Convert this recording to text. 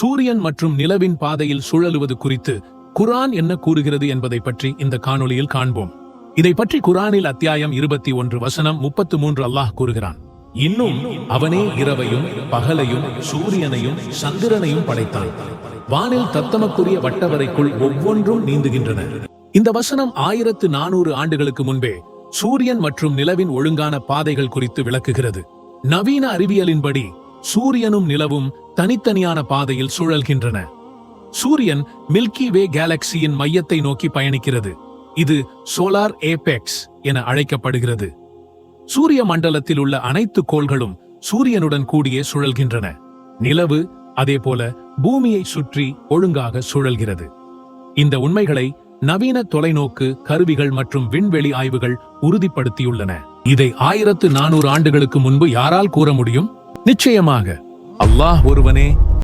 சூரியன் மற்றும் நிலவின் பாதையில் சுழலுவது குறித்து குரான் என்ன கூறுகிறது என்பதை பற்றி இந்த காணொளியில் காண்போம். இதை பற்றி குரானில் அத்தியாயம் இருபத்தி ஒன்று வசனம் முப்பத்து மூன்று அல்லாஹ் கூறுகிறான். இன்னும் அவனே இரவையும் பகலையும் சூரியனையும் சந்திரனையும் படைத்தான். வானில் தத்தமக்குரிய வட்டவரைக்குள் ஒவ்வொன்றும் நீந்துகின்றன. இந்த வசனம் ஆயிரத்து நானூறு ஆண்டுகளுக்கு முன்பே சூரியன் மற்றும் நிலவின் ஒழுங்கான பாதைகள் குறித்து விளக்குகிறது. நவீன அறிவியலின்படி சூரியனும் நிலவும் தனித்தனியான பாதையில் சுழல்கின்றன. சூரியன் மில்கி வே கேலக்சியின் மையத்தை நோக்கி பயணிக்கிறது. இது சோலார் ஏபெக்ஸ் என அழைக்கப்படுகிறது. சூரிய மண்டலத்தில் உள்ள அனைத்து கோள்களும் சூரியனுடன் கூடியே சுழல்கின்றன. நிலவு அதேபோல பூமியை சுற்றி ஒழுங்காக சுழல்கிறது. இந்த உண்மைகளை நவீன தொலைநோக்கு கருவிகள் மற்றும் விண்வெளி ஆய்வுகள் உறுதிப்படுத்தியுள்ளன. இதை ஆயிரத்து நானூறு ஆண்டுகளுக்கு முன்பு யாரால் கூற முடியும்? நிச்சயமாக. அல்லாஹ் ஒருவனே